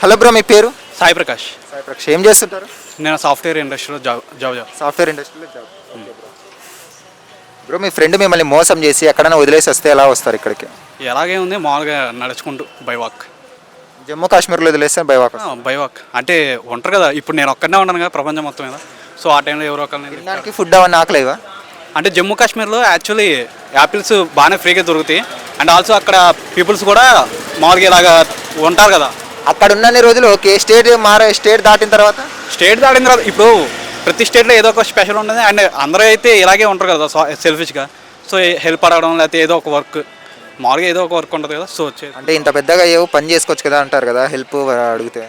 Hello bro మీ పేరు? సాయి ప్రకాష్. సాయి ప్రకాష్ ఏం చేస్తుంటారు? నేను సాఫ్ట్వేర్ ఇండస్ట్రీలో జాబ్ జాబ్ జాబ్. సాఫ్ట్వేర్ ఇండస్ట్రీలో జాబ్. బ్రో. మీ ఫ్రెండ్ మిమ్మల్ని మోసం చేసి ఎక్కడైనా వదిలేసి వస్తే ఎలా వస్తారు ఇక్కడికి? ఎలాగే ఉంది మామూలుగా నడుచుకుంటూ బై వాక్. జమ్మూ కాశ్మీర్లో వదిలేస్తే బైవాక్ బై వాక్. అంటే ఉంటారు కదా ఇప్పుడు నేను ఒక్కనే ఉన్నాను కదా ప్రపంచం మొత్తం మీద. సో ఆ టైంలో ఎవరో ఒకరిని ఫుడ్ అవన్నీ ఆకలేవా? అంటే జమ్మూ కాశ్మీర్లో యాక్చువల్లీ యాపిల్స్ బాగానే ఫ్రీగా దొరుకుతాయి. అండ్ ఆల్సో అక్కడ పీపుల్స్ కూడా మామూలుగా ఇలాగా ఉంటారు కదా అక్కడ ఉన్నన్ని రోజులు ఓకే స్టేట్ మారే స్టేట్ దాటిన తర్వాత? స్టేట్ దాటిన తర్వాత ఇప్పుడు ప్రతి స్టేట్లో ఏదో ఒక స్పెషల్ ఉంటుంది. అండ్ అందరూ అయితే ఇలాగే ఉంటారు కదా సెల్ఫిష్గా సో హెల్ప్ అడగడం లేకపోతే ఏదో ఒక వర్క్ మామూలుగా ఏదో ఒక వర్క్ ఉంటుంది కదా సో వచ్చే అంటే ఇంత పెద్దగా ఏవో పని చేసుకోవచ్చు కదా అంటారు కదా హెల్ప్ అడిగితే.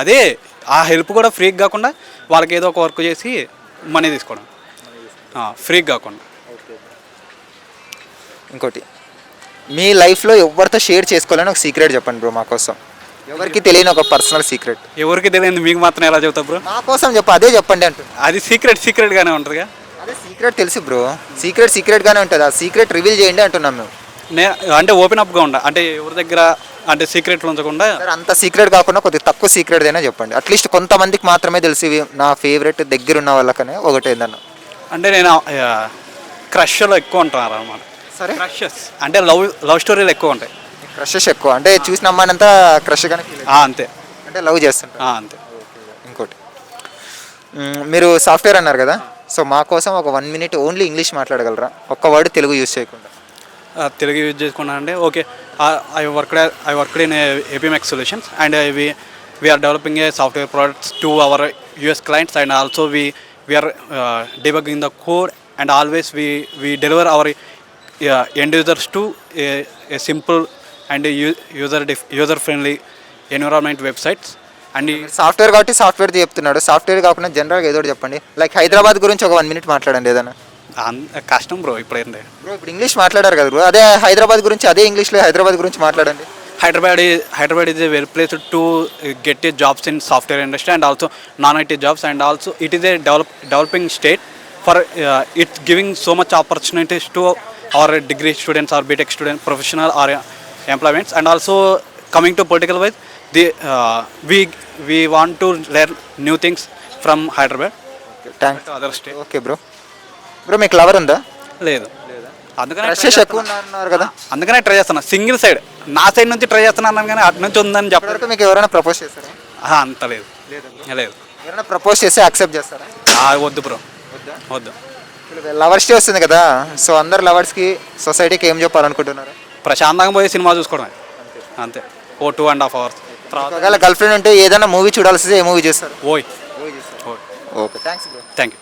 అదే ఆ హెల్ప్ కూడా ఫ్రీగా కాకుండా వాళ్ళకి ఏదో ఒక వర్క్ చేసి మనీ తీసుకోవడం. ఫ్రీగా కాకుండా. ఇంకోటి మీ లైఫ్లో ఎవరితో షేర్ చేసుకోవాలని ఒక సీక్రెట్ చెప్పండి బ్రో మా కోసం ఎవరికి తెలియని ఒక పర్సనల్ సీక్రెట్ ఎవరికి తెలియదు మీకు మాత్రం ఎలా చెబుతా బ్రో? మా కోసం చెప్పు అదే చెప్పండి అంటుంది అది సీక్రెట్ సీక్రెట్గానే ఉంటుందిగా? అదే సీక్రెట్ తెలుసు బ్రో. సీక్రెట్ సీక్రెట్గానే ఉంటుంది. ఆ సీక్రెట్ రివీల్ చేయండి అంటున్నాం మేము. నే అంటే ఓపెన్ అప్గా ఉండ? అంటే ఎవరి దగ్గర అంటే సీక్రెట్లు ఉంచకుండా? అంత సీక్రెట్ కాకుండా కొద్దిగా తక్కువ సీక్రెట్ అయినా చెప్పండి అట్లీస్ట్ కొంతమందికి మాత్రమే తెలిసి నా ఫేవరెట్ దగ్గర ఉన్న వాళ్ళకనే ఒకటి ఏందన్న. అంటే నేను క్రష్లో ఎక్కువ ఉంటున్నారు అనమాట సరే. క్రషెస్ అంటే లవ్ లవ్ స్టోరీలు ఎక్కువ ఉంటాయి. క్రషెస్ ఎక్కువ అంటే చూసిన అమ్మాయినంతా క్రష్గానే ఫీల్ ఆ, అంతే. అంటే లవ్ చేస్తుంటారు. ఆ, అంతే. ఇంకోటి. మీరు సాఫ్ట్వేర్ అన్నారు కదా? సో మా కోసం ఒక వన్ మినిట్ ఓన్లీ ఇంగ్లీష్ మాట్లాడగలరా? ఒక్క వర్డ్ తెలుగు యూజ్ చేయకుండా. తెలుగు యూజ్ చేసుకున్నా అంటే okay. I work I work in APMX solutions and we we are developing a software products to our US clients and also we we are debugging the code and always we we deliver our end users to a simple and user user friendly environment websites and software కాబట్టి software చెప్తున్నాడు. Software కాకుండా జనరల్గా ఏదో చెప్పండి. Like Hyderabad గురించి ఒక one minute మాట్లాడండి ఏదైనా. కష్టం బ్రో ఇప్పుడు ఏంటి బ్రో ఇప్పుడు ఇంగ్లీష్ మాట్లాడారు కదా బ్రో. అదే హైదరాబాద్ గురించి అదే ఇంగ్లీష్లో హైదరాబాద్ గురించి మాట్లాడండి. Hyderabad Hyderabad is a well place to get a jobs in software industry and also non IT jobs and also it is a develop developing state for it's giving so much opportunities to our degree students or BTech student professional or employments and also coming to political wise, the uh, we we want to learn new things from Hyderabad. Thanks to other state. Okay bro bro మీకు lover ఉందా? లేదు. అందుకనే ఎక్కువ ఉన్నారు కదా. అందుకనే try చేస్తున్నా. Single side నా సైడ్ నుంచి ట్రై చేస్తున్నాను కానీ అటు నుంచి ఉందని చెప్పడం ఇప్పటివరకు మీకు ఎవరైనా ప్రపోజ్ చేస్తారా ఆహా, అంత లేదు. లేదు ఎవరైనా ప్రపోజ్ చేస్తే యాక్సెప్ట్ చేస్తారా? ఆ, వద్దు బ్రో వద్దు? లవర్స్ డే వస్తుంది కదా. సో అందరు లవర్స్కి సొసైటీకి ఏం చెప్పాలనుకుంటున్నారు? ప్రశాంతంగా పోయి సినిమా చూసుకోవడమే. అంతే. ఓ టూ అండ్ హాఫ్ అవర్స్. తర్వాత ఒకవేళ గర్ల్ ఫ్రెండ్ ఉంటే ఏదైనా మూవీ చూడాల్సి ఏ మూవీ చేస్తారు? ఓయ్. Okay thanks thank you.